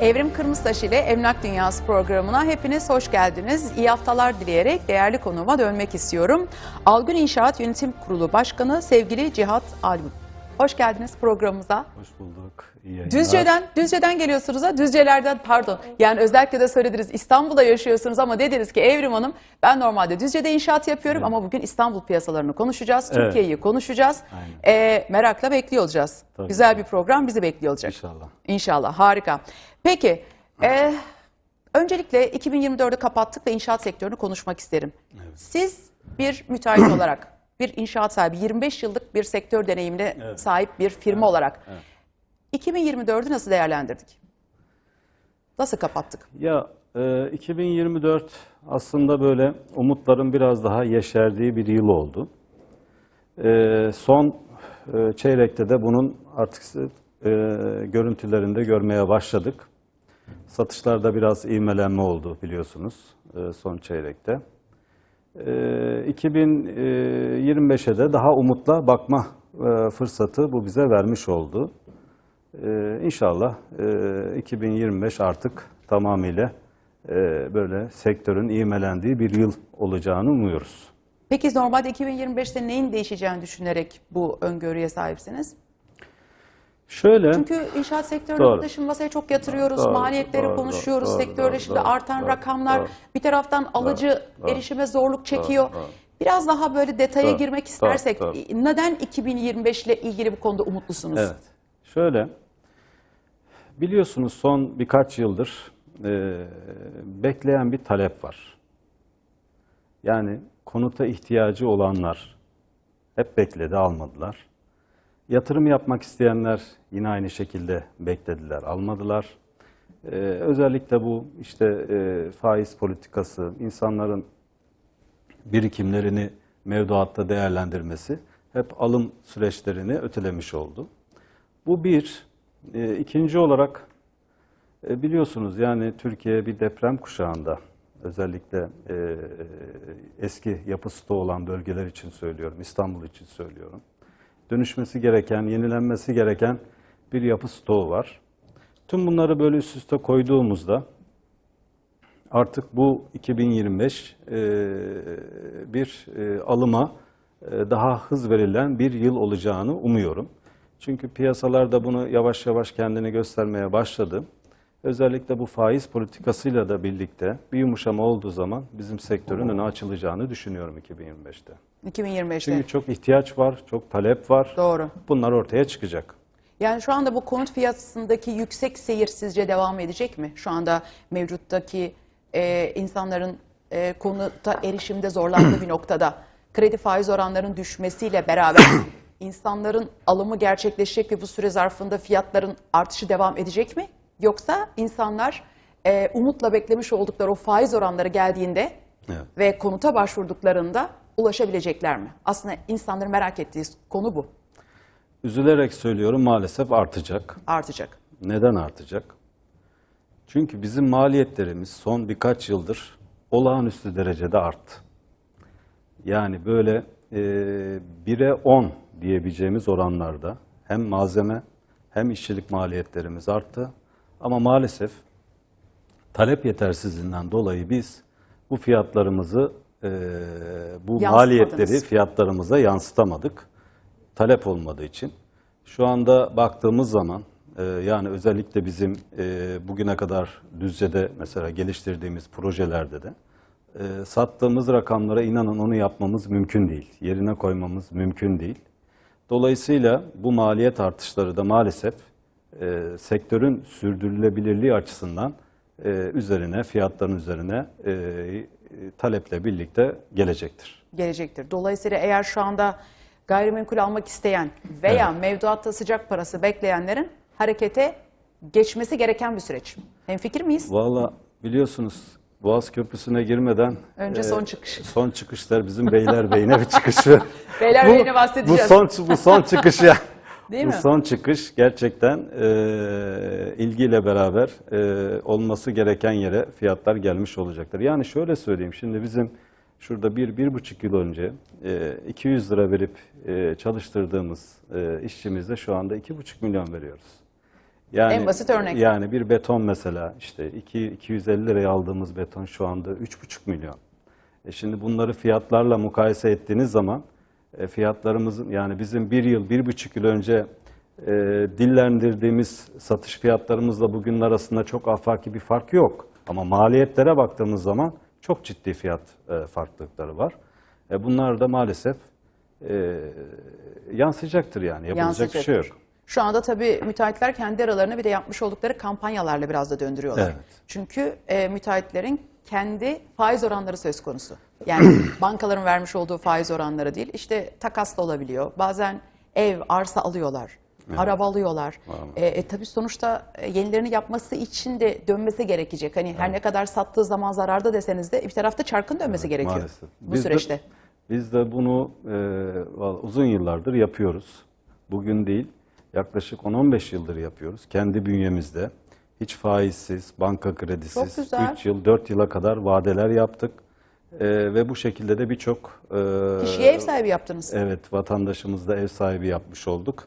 Evrim Kırmızıtaş ile Emlak Dünyası programına hepiniz hoş geldiniz. İyi haftalar dileyerek değerli konuğuma dönmek istiyorum. Algün İnşaat Yönetim Kurulu Başkanı sevgili Cihat Algün. Hoş geldiniz programımıza. Hoş bulduk. İyi yayınlar. Düzce'den, Düzce'den geliyorsunuz ha, Düzce'lerden pardon. Yani özellikle de söylediniz İstanbul'da yaşıyorsunuz ama dediniz ki Evrim Hanım ben normalde Düzce'de inşaat yapıyorum ama bugün İstanbul piyasalarını konuşacağız, Evet. Türkiye'yi konuşacağız. Aynen. Ee, merakla bekliyor olacağız. Tabii. Güzel bir program bizi bekliyor olacak. İnşallah. İnşallah harika. Peki e, öncelikle 2024'ü kapattık ve inşaat sektörünü konuşmak isterim. Siz bir müteahhit olarak bir inşaat sahibi 25 yıllık bir sektör deneyimine Evet. sahip bir firma olarak evet. 2024'ü nasıl değerlendirdik? Nasıl kapattık? Ya e, 2024 aslında böyle umutların biraz daha yeşerdiği bir yıl oldu. E, son e, çeyrekte de bunun artık e, görüntülerinde görmeye başladık. Satışlarda biraz ivmelenme oldu biliyorsunuz e, son çeyrekte. E, 2025'e de daha umutla bakma e, fırsatı bu bize vermiş oldu. Ee, inşallah e, 2025 artık tamamıyla e, böyle sektörün ivmelendiği bir yıl olacağını umuyoruz. Peki normalde 2025'te neyin değişeceğini düşünerek bu öngörüye sahipsiniz? Şöyle, Çünkü inşaat sektöründe Doğru. şimdi masaya çok yatırıyoruz, Doğru, maliyetleri doğru, konuşuyoruz, doğru, sektörde doğru, şimdi doğru, artan doğru, rakamlar doğru. bir taraftan alıcı doğru. erişime zorluk çekiyor. doğru. Biraz daha böyle detaya Doğru, girmek doğru, istersek doğru. neden 2025 ile ilgili bu konuda umutlusunuz? evet. Şöyle, biliyorsunuz son birkaç yıldır e, bekleyen bir talep var. Yani konuta ihtiyacı olanlar hep bekledi, almadılar. Yatırım yapmak isteyenler yine aynı şekilde beklediler, almadılar. Ee, özellikle bu işte e, faiz politikası, insanların birikimlerini mevduatta değerlendirmesi hep alım süreçlerini ötelemiş oldu. Bu bir. E, ikinci olarak e, biliyorsunuz yani Türkiye bir deprem kuşağında özellikle e, eski yapı stoğu olan bölgeler için söylüyorum, İstanbul için söylüyorum. Dönüşmesi gereken, yenilenmesi gereken bir yapı stoğu var. Tüm bunları böyle üst üste koyduğumuzda artık bu 2025 e, bir e, alıma e, daha hız verilen bir yıl olacağını umuyorum. Çünkü piyasalar da bunu yavaş yavaş kendini göstermeye başladı. Özellikle bu faiz politikasıyla da birlikte bir yumuşama olduğu zaman bizim sektörün önü açılacağını düşünüyorum 2025'te. 2025'te. Çünkü çok ihtiyaç var, çok talep var. Doğru. Bunlar ortaya çıkacak. Yani şu anda bu konut fiyatındaki yüksek seyir sizce devam edecek mi? Şu anda mevcuttaki e, insanların e, konuta erişimde zorlandığı bir noktada kredi faiz oranlarının düşmesiyle beraber insanların alımı gerçekleşecek ve bu süre zarfında fiyatların artışı devam edecek mi? Yoksa insanlar e, umutla beklemiş oldukları o faiz oranları geldiğinde Evet. ve konuta başvurduklarında ulaşabilecekler mi? Aslında insanların merak ettiği konu bu. Üzülerek söylüyorum maalesef artacak. Artacak. Neden artacak? Çünkü bizim maliyetlerimiz son birkaç yıldır olağanüstü derecede arttı. Yani böyle e, 1'e 10 diyebileceğimiz oranlarda hem malzeme hem işçilik maliyetlerimiz arttı. Ama maalesef talep yetersizliğinden dolayı biz bu fiyatlarımızı, e, bu maliyetleri fiyatlarımıza yansıtamadık. Talep olmadığı için. Şu anda baktığımız zaman e, yani özellikle bizim e, bugüne kadar Düzce'de mesela geliştirdiğimiz projelerde de e, sattığımız rakamlara inanın onu yapmamız mümkün değil. Yerine koymamız mümkün değil. Dolayısıyla bu maliyet artışları da maalesef e, sektörün sürdürülebilirliği açısından e, üzerine, fiyatların üzerine e, taleple birlikte gelecektir. gelecektir. Dolayısıyla eğer şu anda gayrimenkul almak isteyen veya mevduatta sıcak parası bekleyenlerin harekete geçmesi gereken bir süreç. Hemfikir miyiz? Valla biliyorsunuz Boğaz Köprüsü'ne girmeden e, Önce son çıkış. Son çıkışlar bizim Beylerbeyi'ne bir çıkışı. Beylerbeyi'ne Bu- bahsedeceğiz. Bu son bu son çıkış ya. Değil bu mi? son çıkış gerçekten e, ilgiyle beraber e, olması gereken yere fiyatlar gelmiş olacaktır. Yani şöyle söyleyeyim şimdi bizim şurada bir, bir buçuk yıl önce e, 200 lira verip e, çalıştırdığımız e, işçimize şu anda iki buçuk milyon veriyoruz. Yani, En basit örnek. Yani bir beton mesela işte 2 250 liraya aldığımız beton şu anda 3,5 milyon. E şimdi bunları fiyatlarla mukayese ettiğiniz zaman e, fiyatlarımızın yani bizim bir yıl, bir buçuk yıl önce e, dillendirdiğimiz satış fiyatlarımızla bugünün arasında çok afaki bir fark yok. Ama maliyetlere baktığımız zaman çok ciddi fiyat e, farklılıkları var. E, bunlar da maalesef e, yansıyacaktır yani. Yapılacak bir şey yok. Şu anda tabii müteahhitler kendi aralarına bir de yapmış oldukları kampanyalarla biraz da döndürüyorlar. Evet. Çünkü e, müteahhitlerin kendi faiz oranları söz konusu. Yani bankaların vermiş olduğu faiz oranları değil, işte takasla olabiliyor. Bazen ev, arsa alıyorlar, araba alıyorlar. E, e, tabii sonuçta e, yenilerini yapması için de dönmesi gerekecek. Hani her ne kadar sattığı zaman zararda deseniz de bir tarafta çarkın dönmesi gerekiyor Maalesef. bu Biz de- süreçte. biz de bunu e, uzun yıllardır yapıyoruz. Bugün değil, yaklaşık 10-15 yıldır yapıyoruz. Kendi bünyemizde hiç faizsiz, banka kredisiz, güzel. 3 yıl, 4 yıla kadar vadeler yaptık. E, ve bu şekilde de birçok e, Kişiye ev sahibi yaptınız. Evet, vatandaşımız da ev sahibi yapmış olduk.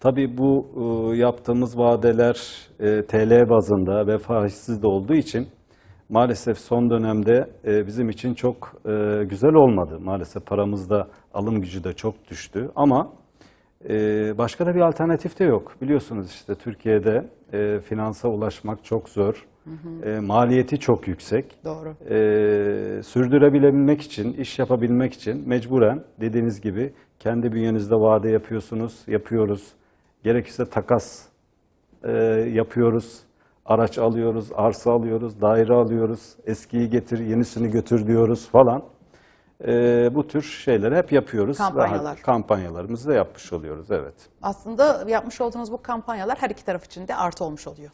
Tabii bu e, yaptığımız vadeler e, TL bazında ve faizsiz de olduğu için maalesef son dönemde e, bizim için çok e, güzel olmadı. Maalesef paramızda alım gücü de çok düştü ama e, başka da bir alternatif de yok. Biliyorsunuz işte Türkiye'de e, finansa ulaşmak çok zor. E, maliyeti çok yüksek. Doğru. Ee, sürdürebilmek için, iş yapabilmek için mecburen dediğiniz gibi kendi bünyenizde vade yapıyorsunuz, yapıyoruz. Gerekirse takas e, yapıyoruz, araç alıyoruz, arsa alıyoruz, daire alıyoruz, eskiyi getir, yenisini götür diyoruz falan. Ee, bu tür şeyleri hep yapıyoruz. ve Kampanyalar. Kampanyalarımızı da yapmış oluyoruz, evet. Aslında yapmış olduğunuz bu kampanyalar her iki taraf için de artı olmuş oluyor.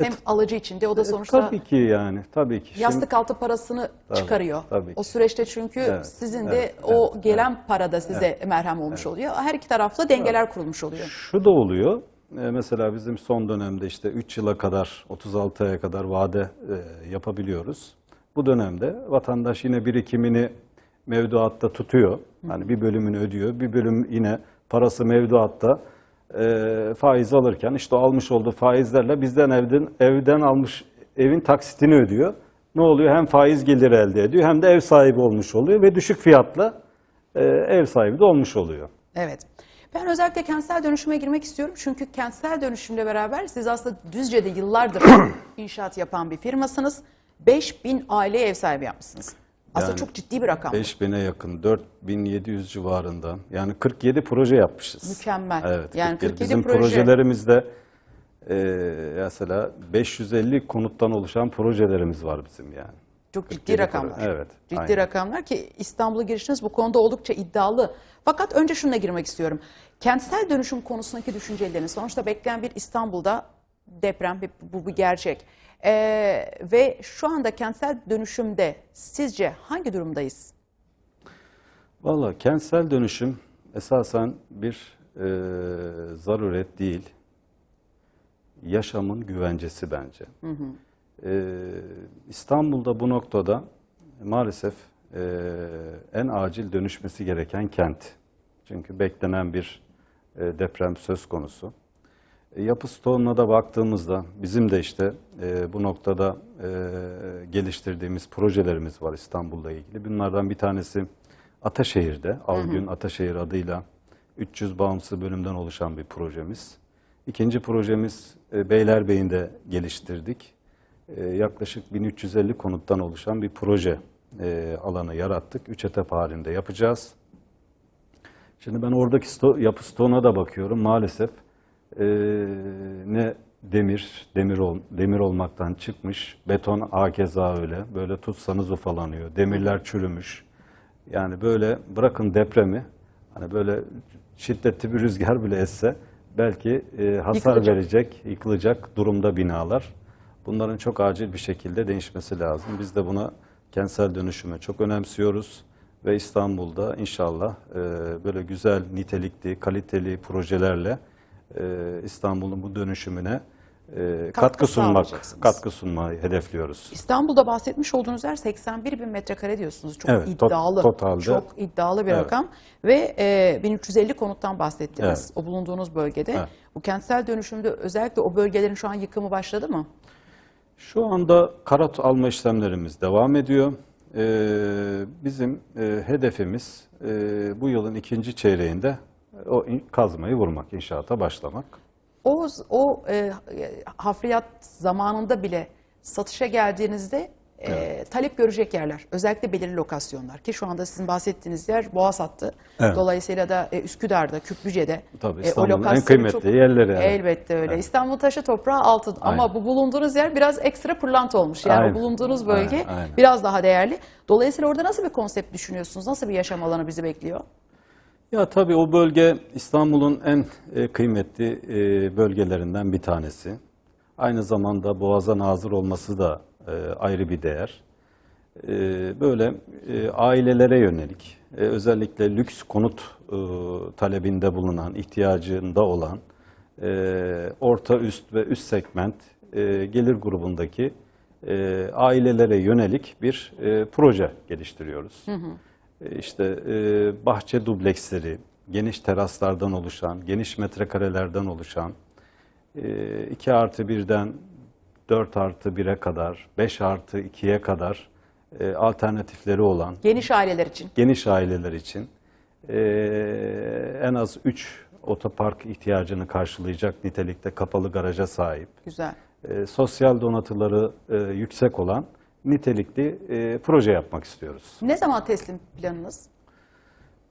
Hem alıcı için de o da sonuçta Tabii ki yani, tabii ki. Şimdi- yastık altı parasını çıkarıyor. tabii ki. O süreçte çünkü Evet, sizin de evet, o gelen para da size merhem olmuş oluyor. Her iki tarafta dengeler kurulmuş oluyor. Şu da oluyor. E, Mesela bizim son dönemde işte 3 yıla kadar, 36 aya kadar vade e, yapabiliyoruz. Bu dönemde vatandaş yine birikimini mevduatta tutuyor. Hani bir bölümünü ödüyor, bir bölüm yine parası mevduatta e, faiz alırken işte almış olduğu faizlerle bizden evden evden almış evin taksitini ödüyor. Ne oluyor? Hem faiz geliri elde ediyor hem de ev sahibi olmuş oluyor ve düşük fiyatla e, ev sahibi de olmuş oluyor. Evet. Ben özellikle kentsel dönüşüme girmek istiyorum. Çünkü kentsel dönüşümle beraber siz aslında Düzce'de yıllardır inşaat yapan bir firmasınız. 5000 aileye ev sahibi yapmışsınız. Aslında Yani çok ciddi bir rakam. bu. 5000'e yakın, 4700 civarında. Yani 47 proje yapmışız. Mükemmel. Evet. Yani 47. 47 Bizim proje. projelerimizde e, mesela 550 konuttan oluşan projelerimiz var bizim yani. Çok ciddi 47 rakamlar. proje. Evet, Ciddi aynen. rakamlar ki İstanbul'a girişiniz bu konuda oldukça iddialı. Fakat önce şuna girmek istiyorum. Kentsel dönüşüm konusundaki düşünceleriniz. Sonuçta bekleyen bir İstanbul'da deprem bir- bu bir gerçek. Ee, ve şu anda kentsel dönüşümde sizce hangi durumdayız? Valla kentsel dönüşüm esasen bir e, zaruret değil, yaşamın güvencesi bence. E, İstanbul'da bu noktada maalesef e, en acil dönüşmesi gereken kent. Çünkü beklenen bir e, deprem söz konusu. E, Yapı stoğuna da baktığımızda bizim de işte e, bu noktada e, geliştirdiğimiz projelerimiz var İstanbul'la ilgili. Bunlardan bir tanesi Ataşehir'de, Algün Ataşehir adıyla 300 bağımsız bölümden oluşan bir projemiz. İkinci projemiz e, Beylerbeyi'nde geliştirdik. E, yaklaşık 1350 konuttan oluşan bir proje e, alanı yarattık. Üç etap halinde yapacağız. Şimdi ben oradaki sto- yapı stoğuna da bakıyorum. Maalesef e, ne demir, demir ol, demir olmaktan çıkmış, beton hakeza öyle. Böyle tutsanız ufalanıyor. Demirler çürümüş. Yani böyle bırakın depremi, hani böyle şiddetli bir rüzgar bile esse belki e, hasar Yıkılacak. verecek, yıkılacak durumda binalar. Bunların çok acil bir şekilde değişmesi lazım. Biz de buna kentsel dönüşümü çok önemsiyoruz ve İstanbul'da inşallah e, böyle güzel, nitelikli, kaliteli projelerle İstanbul'un bu dönüşümüne e, katkı sunmak, sağlayacaksınız. katkı sunmayı hedefliyoruz. İstanbul'da bahsetmiş olduğunuz yer 81 bin metrekare diyorsunuz. Çok Evet, iddialı. totalde. Çok iddialı bir Evet. rakam. Ve e, 1350 konuttan bahsettiniz Evet. o bulunduğunuz bölgede. Evet. Bu kentsel dönüşümde özellikle o bölgelerin şu an yıkımı başladı mı? Şu anda karat alma işlemlerimiz devam ediyor. Ee, bizim e, hedefimiz e, bu yılın ikinci çeyreğinde o kazmayı vurmak, inşaata başlamak. O, o e, hafriyat zamanında bile satışa geldiğinizde e, talep görecek yerler. Özellikle belirli lokasyonlar ki şu anda sizin bahsettiğiniz yer Boğaz hattı. Evet. Dolayısıyla da e, Üsküdar'da, Küplüce'de. Tabii, e, o İstanbul'un en kıymetli yerleri yani. Elbette öyle. İstanbul taşı toprağı altın ama Aynen. bu bulunduğunuz yer biraz ekstra pırlanta olmuş. Yani Aynen. bulunduğunuz bölge Aynen, aynen. biraz daha değerli. Dolayısıyla orada nasıl bir konsept düşünüyorsunuz? Nasıl bir yaşam alanı bizi bekliyor? Ya tabii o bölge İstanbul'un en e, kıymetli e, bölgelerinden bir tanesi. Aynı zamanda Boğaz'a nazır olması da e, ayrı bir değer. Böyle ailelere yönelik, özellikle lüks konut talebinde bulunan, ihtiyacında olan orta üst ve üst segment gelir grubundaki ailelere yönelik bir proje geliştiriyoruz. E, İşte e, bahçe dubleksleri, geniş teraslardan oluşan, geniş metrekarelerden oluşan, 2 artı 1'den 4 artı 1'e kadar, 5 artı 2'ye kadar e, alternatifleri olan Geniş aileler için. geniş aileler için e, en az 3 otopark ihtiyacını karşılayacak nitelikte kapalı garaja sahip, Güzel. e, sosyal donatıları e, yüksek olan nitelikli e, proje yapmak istiyoruz. Ne zaman teslim planınız?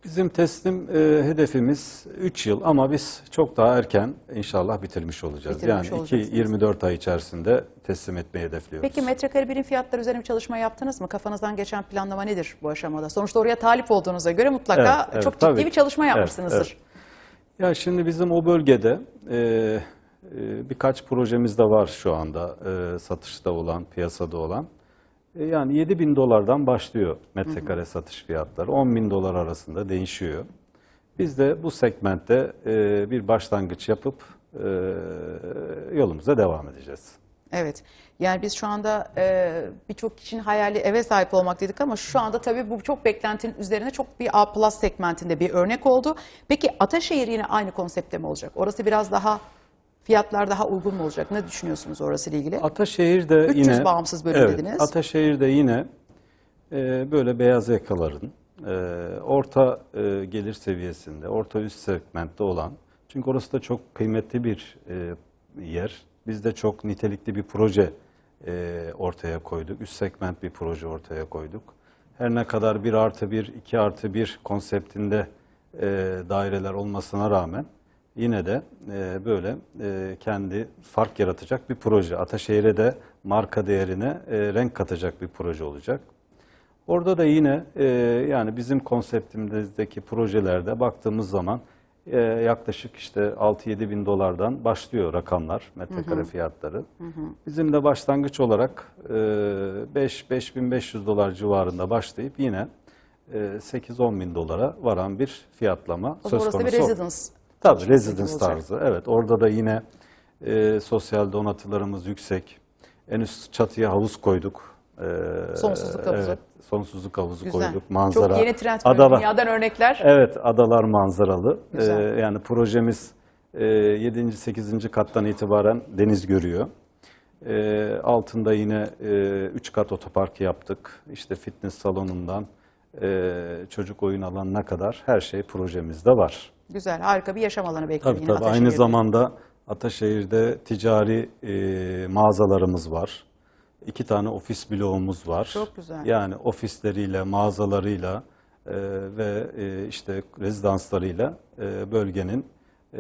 Bizim teslim e, hedefimiz 3 yıl ama biz çok daha erken inşallah bitirmiş olacağız. Bitirmiş yani olacaksınız. 2-24 ay içerisinde teslim etmeyi hedefliyoruz. Peki metrekare birim fiyatları üzerine bir çalışma yaptınız mı? Kafanızdan geçen planlama nedir bu aşamada? Sonuçta oraya talip olduğunuza göre mutlaka Evet, evet, çok ciddi tabii. bir çalışma Evet, yapmışsınızdır. Ya şimdi bizim o bölgede e, e, birkaç projemiz de var şu anda e, satışta olan, piyasada olan. E, yani 7 bin dolardan başlıyor metrekare satış fiyatları. 10 bin dolar arasında değişiyor. Biz de bu segmentte e, bir başlangıç yapıp e, yolumuza devam edeceğiz. Evet. Yani biz şu anda e, birçok kişinin hayali eve sahip olmak dedik ama şu anda tabii bu çok beklentinin üzerine çok bir A plus segmentinde bir örnek oldu. Peki Ataşehir yine aynı konsepte mi olacak? Orası biraz daha fiyatlar daha uygun mu olacak? Ne düşünüyorsunuz orası ile ilgili? Ataşehir'de 300 yine bağımsız bölüm evet, dediniz. Ataşehir'de yine e, böyle beyaz yakaların e, orta e, gelir seviyesinde, orta üst segmentte olan çünkü orası da çok kıymetli bir e, yer. Biz de çok nitelikli bir proje e, ortaya koyduk. Üst segment bir proje ortaya koyduk. Her ne kadar 1 artı 1, 2 artı 1 konseptinde e, daireler olmasına rağmen yine de e, böyle e, kendi fark yaratacak bir proje. Ataşehir'e de marka değerine e, renk katacak bir proje olacak. Orada da yine e, yani bizim konseptimizdeki projelerde baktığımız zaman e, yaklaşık işte 6-7 bin dolardan başlıyor rakamlar, metrekare fiyatları. Bizim de başlangıç olarak e, 5-5500 dolar civarında başlayıp yine e, 8-10 bin dolara varan bir fiyatlama O söz orası konusu. bir residence. Tabii residence tarzı. Evet orada da yine e, sosyal donatılarımız yüksek. En üst çatıya havuz koyduk. E, Sonsuzluk havuzu. Evet, sonsuzluk havuzu Güzel. koyduk. Manzara. Çok yeni trend adalar. dünyadan örnekler. Evet adalar manzaralı. Güzel. E, yani projemiz e, 7. 8. kattan itibaren deniz görüyor. E, altında yine 3 kat otopark yaptık. İşte fitness salonundan e, çocuk oyun alanına kadar her şey projemizde var. Güzel, harika bir yaşam alanı bekliyor Tabii yine tabii. Aynı zamanda Ataşehir'de ticari e, mağazalarımız var. İki tane ofis bloğumuz var. Çok güzel. Yani ofisleriyle, mağazalarıyla e, ve e, işte rezidanslarıyla e, bölgenin e,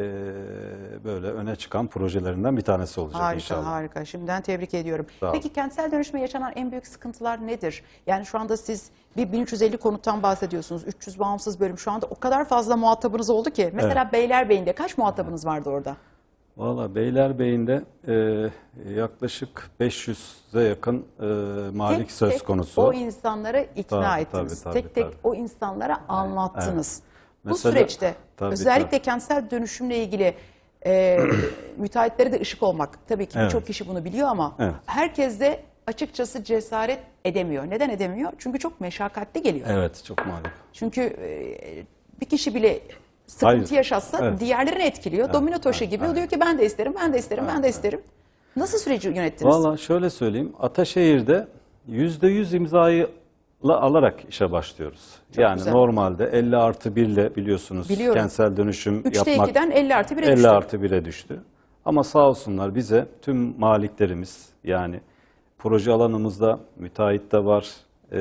böyle öne çıkan projelerinden bir tanesi olacak Harika, inşallah. harika. Şimdiden tebrik ediyorum. Peki kentsel dönüşme yaşanan en büyük sıkıntılar nedir? Yani şu anda siz bir 1350 konuttan bahsediyorsunuz. 300 bağımsız bölüm. Şu anda o kadar fazla muhatabınız oldu ki. Mesela Beylerbeyi'nde kaç muhatabınız vardı orada? Valla Beylerbeyi'nde e, yaklaşık 500'e yakın e, malik Tek söz tek konusu. o insanları ikna Tabii, ettiniz. tabii, tek tabii, tek tabii. o insanlara anlattınız. Bu Mesela- süreçte tabii, özellikle kentsel dönüşümle ilgili e, müteahhitlere de ışık olmak. Tabii ki Evet. birçok kişi bunu biliyor ama Evet. herkes de açıkçası cesaret edemiyor. Neden edemiyor? Çünkü çok meşakkatli geliyor. Evet, çok mağlup. Çünkü e, bir kişi bile sıkıntı Hayır. yaşatsa Evet. diğerlerini etkiliyor. Domino taşı gibi. O diyor ki ben de isterim, ben de isterim, ben de isterim. Nasıl süreci yönettiniz? Valla şöyle söyleyeyim, Ataşehir'de %100 imzayı alarak işe başlıyoruz. yani güzel. normalde 50 artı 1 ile biliyorsunuz Biliyorum. kentsel dönüşüm 3'te yapmak 2'den 50 artı 1'e 50 düştü. artı 1'e düştü. Ama sağ olsunlar bize tüm maliklerimiz yani proje alanımızda müteahhit de var, e,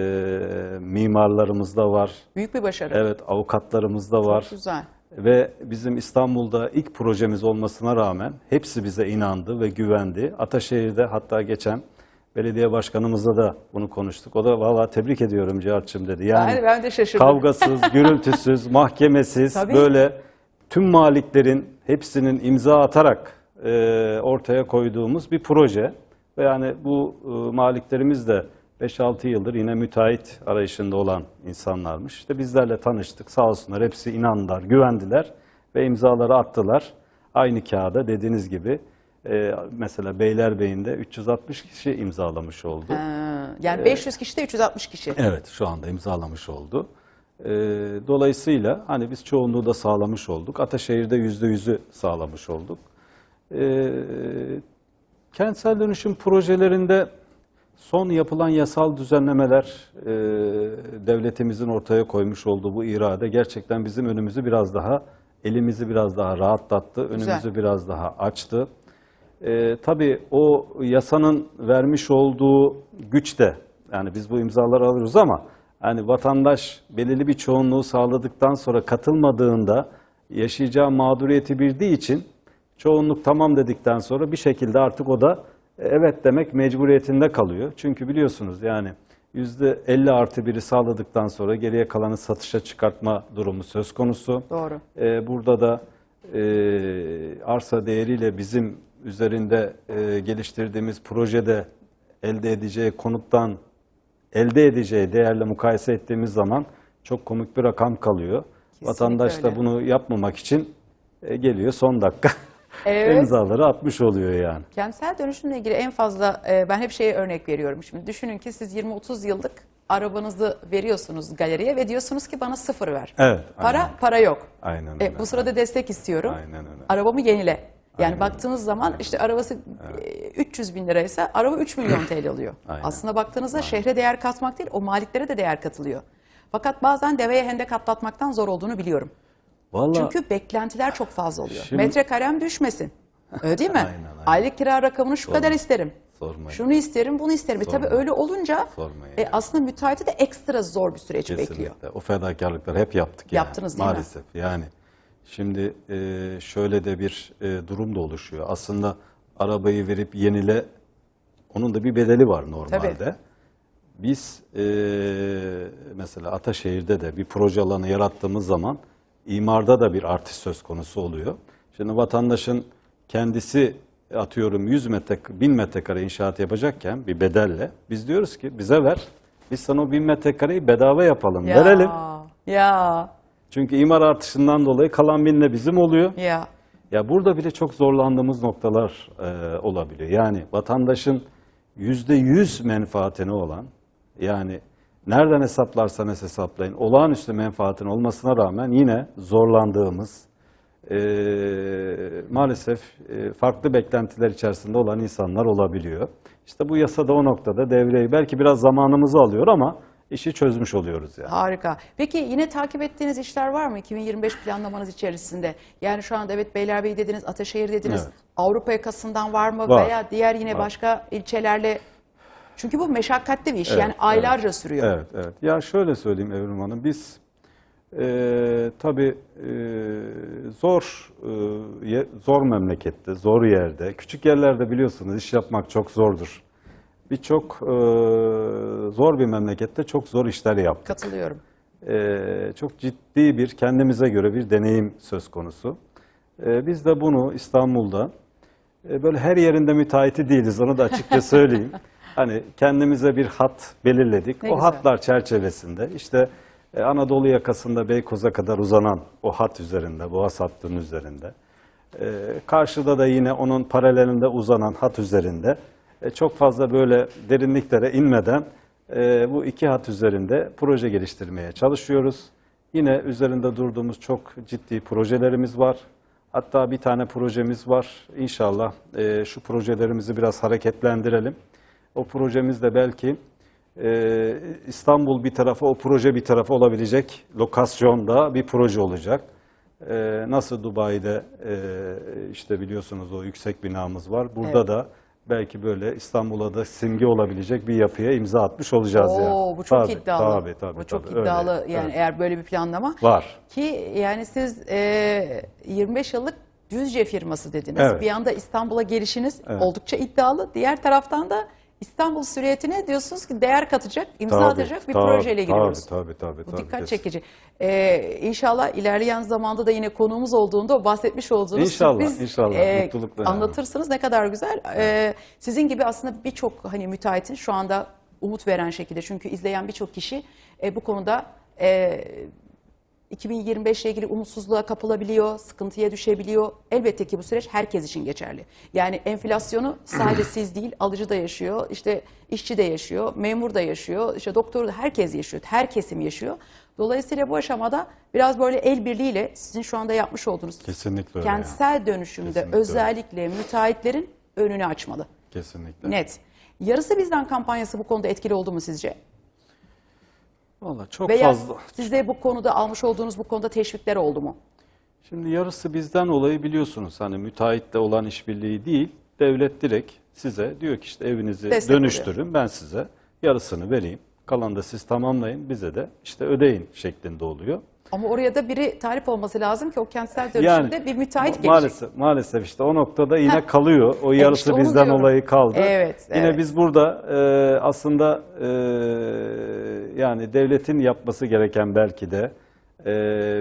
mimarlarımız da var, Büyük bir başarı. evet avukatlarımız da var. Çok güzel. Ve bizim İstanbul'da ilk projemiz olmasına rağmen hepsi bize inandı ve güvendi. Ataşehir'de hatta geçen belediye başkanımızla da bunu konuştuk. O da valla tebrik ediyorum Cihat'cığım dedi. Yani Ben- ben de şaşırdım. Kavgasız, gürültüsüz, mahkemesiz Tabii. böyle tüm maliklerin hepsinin imza atarak e, ortaya koyduğumuz bir proje. Ve yani bu e, maliklerimiz de 5-6 yıldır yine müteahhit arayışında olan insanlarmış. İşte bizlerle tanıştık. Sağ olsunlar hepsi inandılar, güvendiler ve imzaları attılar. Aynı kağıda dediğiniz gibi e, mesela Beylerbeyi'nde 360 kişi imzalamış oldu. Ha, yani 500 kişi de 360 kişi. Evet şu anda imzalamış oldu. Ee, dolayısıyla hani biz çoğunluğu da sağlamış olduk. Ataşehir'de yüzde yüzü sağlamış olduk. Ee, kentsel dönüşüm projelerinde son yapılan yasal düzenlemeler e, devletimizin ortaya koymuş olduğu bu irade gerçekten bizim önümüzü biraz daha elimizi biraz daha rahatlattı, Güzel. önümüzü biraz daha açtı. Ee, tabii o yasanın vermiş olduğu güç de yani biz bu imzaları alıyoruz ama yani vatandaş belirli bir çoğunluğu sağladıktan sonra katılmadığında yaşayacağı mağduriyeti bildiği için çoğunluk tamam dedikten sonra bir şekilde artık o da e, evet demek mecburiyetinde kalıyor. Çünkü biliyorsunuz yani %50 artı biri sağladıktan sonra geriye kalanı satışa çıkartma durumu söz konusu. Doğru. Ee, burada da e, arsa değeriyle bizim üzerinde e, geliştirdiğimiz projede elde edeceği konuttan elde edeceği değerle mukayese ettiğimiz zaman çok komik bir rakam kalıyor. Vatandaş da öyle. bunu yapmamak için e, geliyor son dakika Evet. imzaları atmış oluyor yani. Kentsel dönüşümle ilgili en fazla e, ben hep şeye örnek veriyorum. Şimdi düşünün ki siz 20-30 yıllık arabanızı veriyorsunuz galeriye ve diyorsunuz ki bana sıfır ver. Evet, Para aynen. para yok. Aynen E, öyle. bu sırada destek istiyorum. Aynen öyle. Arabamı yenile. Yani Aynen baktığınız zaman işte arabası e, 300 bin liraysa araba 3 milyon TL alıyor. Aynen. Aslında baktığınızda şehre değer katmak değil o maliklere de değer katılıyor. Fakat bazen deveye hendek atlatmaktan zor olduğunu biliyorum. Vallahi Çünkü beklentiler çok fazla oluyor. Şimdi- Metrekarem düşmesin. Öyle değil mi? Aynen, aynen. Aylık kira rakamını şu kadar isterim. Sormayın. Şunu isterim, bunu isterim. E tabii Sormayın. öyle olunca Sormayın e, aslında müteahhiti de ekstra zor bir süreç bekliyor. Kesinlikle. O fedakarlıkları hep yaptık yani. Yaptınız değil mi? Maalesef. Yani şimdi e, şöyle de bir e, durum da oluşuyor. Aslında arabayı verip yenile onun da bir bedeli var normalde. Tabii. Biz e, mesela Ataşehir'de de bir proje alanı yarattığımız zaman imarda da bir artış söz konusu oluyor. Şimdi vatandaşın kendisi atıyorum 100 metre, 1000 metrekare inşaat yapacakken bir bedelle biz diyoruz ki bize ver. Biz sana o 1000 metrekareyi bedava yapalım, Ya, verelim. Ya, Çünkü imar artışından dolayı kalan bin de bizim oluyor. ya. Ya burada bile çok zorlandığımız noktalar e, olabiliyor. Yani vatandaşın yüzde yüz menfaatine olan, yani nereden hesaplarsanız hesaplayın, olağanüstü menfaatin olmasına rağmen yine zorlandığımız, e, maalesef e, farklı beklentiler içerisinde olan insanlar olabiliyor. İşte bu yasada o noktada devreyi belki biraz zamanımızı alıyor ama işi çözmüş oluyoruz yani. Harika. Peki yine takip ettiğiniz işler var mı 2025 planlamanız içerisinde? Yani şu anda evet Beylerbeyi dediniz, Ataşehir dediniz. Evet. Avrupa yakasından var mı Var. veya diğer yine Var. başka ilçelerle? Çünkü bu meşakkatli bir iş. Yani aylarca sürüyor. Evet, evet. Ya şöyle söyleyeyim Evrim Hanım, biz e, tabii e, zor e, ye- zor memlekette, zor yerde, küçük yerlerde biliyorsunuz iş yapmak çok zordur. Birçok e, zor bir memlekette çok zor işler yaptık. Katılıyorum. E, çok ciddi bir kendimize göre bir deneyim söz konusu. E, biz de bunu İstanbul'da e, böyle her yerinde müteahhiti değiliz onu da açıkça söyleyeyim. hani kendimize bir hat belirledik. Ne o güzel. hatlar çerçevesinde işte e, Anadolu yakasında Beykoz'a kadar uzanan o hat üzerinde, Boğaz hattının üzerinde E, karşıda da yine onun paralelinde uzanan hat üzerinde e, çok fazla böyle derinliklere inmeden e, bu iki hat üzerinde proje geliştirmeye çalışıyoruz. Yine üzerinde durduğumuz çok ciddi projelerimiz var. Hatta bir tane projemiz var. İnşallah e, şu projelerimizi biraz hareketlendirelim. O projemiz de belki e, İstanbul bir tarafa, o proje bir tarafa olabilecek lokasyonda bir proje olacak. E, nasıl Dubai'de e, işte biliyorsunuz o yüksek binamız var. Burada Evet. da belki böyle İstanbul'a da simge olabilecek bir yapıya imza atmış olacağız yani. Oo, bu çok Tabii, iddialı. Tabii, tabii, bu çok tabii, öyle. iddialı yani Evet. eğer böyle bir planlama. Var. Ki yani siz e, 25 yıllık Düzce firması dediniz. Evet. Bir anda İstanbul'a gelişiniz Evet. oldukça iddialı. Diğer taraftan da İstanbul süriyetine diyorsunuz ki değer katacak, imza Tabii, atacak bir tabii, projeyle giriyoruz. Tabii tabii tabii. Bu dikkat kesin. çekici. Ee, inşallah ilerleyen zamanda da yine konuğumuz olduğunda bahsetmiş olduğunuz İnşallah, sürpriz inşallah. e, Mutlulukla yani. anlatırsınız ne kadar güzel. Ee, sizin gibi aslında birçok hani müteahhitin şu anda umut veren şekilde çünkü izleyen birçok kişi e, bu konuda e, 2025 ile ilgili umutsuzluğa kapılabiliyor, sıkıntıya düşebiliyor. Elbette ki bu süreç herkes için geçerli. Yani enflasyonu sadece siz değil, alıcı da yaşıyor, işte işçi de yaşıyor, memur da yaşıyor, işte doktor da herkes yaşıyor, her kesim yaşıyor. Dolayısıyla bu aşamada biraz böyle el birliğiyle sizin şu anda yapmış olduğunuz Kesinlikle öyle. kentsel dönüşümde Kesinlikle öyle. özellikle müteahhitlerin önünü açmalı. Kesinlikle. Net. Yarısı bizden kampanyası bu konuda etkili oldu mu sizce? Vallahi çok Veya fazla. size bu konuda almış olduğunuz bu konuda teşvikler oldu mu? Şimdi yarısı bizden olayı biliyorsunuz. Hani müteahhitle olan işbirliği değil, devlet direkt size diyor ki işte evinizi Destek dönüştürün, ben size yarısını vereyim. Kalan da siz tamamlayın, bize de işte ödeyin şeklinde oluyor. Ama oraya da biri talip olması lazım ki o kentsel dönüşümde bir müteahhit gelecek. maalesef maalesef işte o noktada yine kalıyor. O yarısı işte bizden diyorum. olayı kaldı. Evet, Yine evet. biz burada e, aslında e, yani devletin yapması gereken belki de e,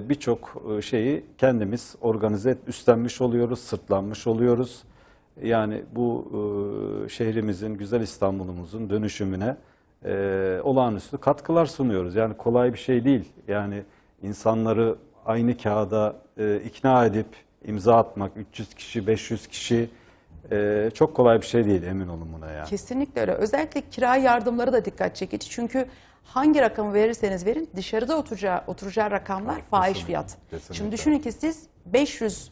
birçok e, şeyi kendimiz organize et, üstlenmiş oluyoruz, sırtlanmış oluyoruz. Yani bu e, şehrimizin, güzel İstanbul'umuzun dönüşümüne e, olağanüstü katkılar sunuyoruz. Yani kolay bir şey değil. Yani insanları aynı kağıda e, ikna edip imza atmak 300 kişi, 500 kişi e, çok kolay bir şey değil emin olun buna yani. Kesinlikle öyle. Özellikle kira yardımları da dikkat çekici. Çünkü hangi rakamı verirseniz verin dışarıda oturacağı, oturacağı rakamlar fahiş kesinlikle, fiyat. kesinlikle. Şimdi düşünün ki siz 500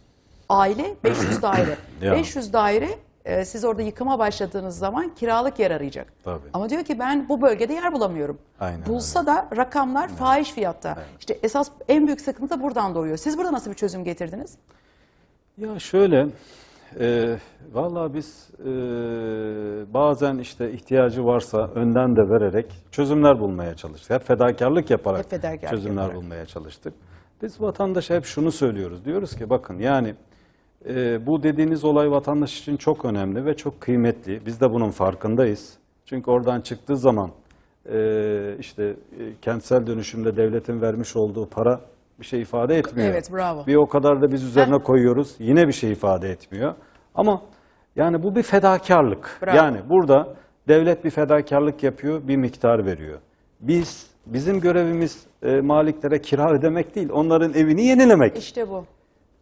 aile, 500 daire. Ya. 500 daire e, siz orada yıkıma başladığınız zaman kiralık yer arayacak. Tabii. Ama diyor ki ben bu bölgede yer bulamıyorum. Aynen Bulsa da rakamlar fahiş fiyatta. İşte esas en büyük sıkıntı da buradan doğuyor. Siz burada nasıl bir çözüm getirdiniz? Ya şöyle, e, valla biz e, bazen işte ihtiyacı varsa önden de vererek çözümler bulmaya çalıştık. Hep fedakarlık yaparak Hep fedakarlık çözümler yaparak. bulmaya çalıştık. Biz vatandaşa hep şunu söylüyoruz. Diyoruz ki bakın yani e, bu dediğiniz olay vatandaş için çok önemli ve çok kıymetli. Biz de bunun farkındayız. Çünkü oradan çıktığı zaman e, işte e, kentsel dönüşümde devletin vermiş olduğu para bir şey ifade etmiyor. Evet, bravo. Bir o kadar da biz üzerine koyuyoruz. Yine bir şey ifade etmiyor. Ama yani bu bir fedakarlık. Bravo. Yani burada devlet bir fedakarlık yapıyor, bir miktar veriyor. Biz bizim görevimiz e, maliklere kira ödemek değil, onların evini yenilemek. İşte bu.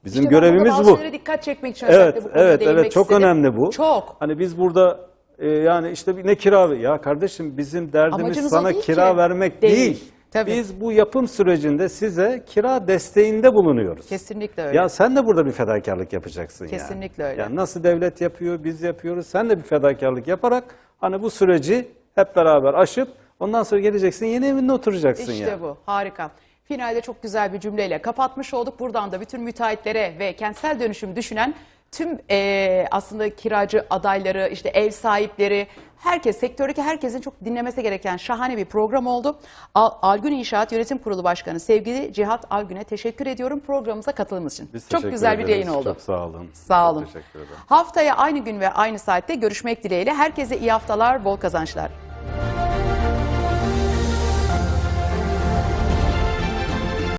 Bizim İşte görevimiz bu. dikkat çekmek için Evet, bu konuya evet, değinmek evet. Çok istedim. önemli bu. Çok. Hani biz burada e, yani işte bir- ne kira ya kardeşim bizim derdimiz Amacınız o sana değil kira ki. vermek Değil. değil. Tabii. Biz bu yapım sürecinde size kira desteğinde bulunuyoruz. Kesinlikle öyle. Ya sen de burada bir fedakarlık yapacaksın yani. Kesinlikle öyle. Yani nasıl devlet yapıyor, biz yapıyoruz. Sen de bir fedakarlık yaparak hani bu süreci hep beraber aşıp ondan sonra geleceksin yeni evinde oturacaksın İşte yani. bu. Harika. Finalde çok güzel bir cümleyle kapatmış olduk. Buradan da bütün müteahhitlere ve kentsel dönüşüm düşünen tüm eee, aslında kiracı adayları, işte ev sahipleri, herkes, sektördeki herkesin çok dinlemesi gereken şahane bir program oldu. Al- Algün İnşaat Yönetim Kurulu Başkanı sevgili Cihat Algün'e teşekkür ediyorum programımıza katıldığınız için. Biz çok güzel bir ederiz. yayın oldu. Çok sağ olun. Sağ Çok olun. teşekkür ederim. Haftaya aynı gün ve aynı saatte görüşmek dileğiyle. Herkese iyi haftalar, bol kazançlar.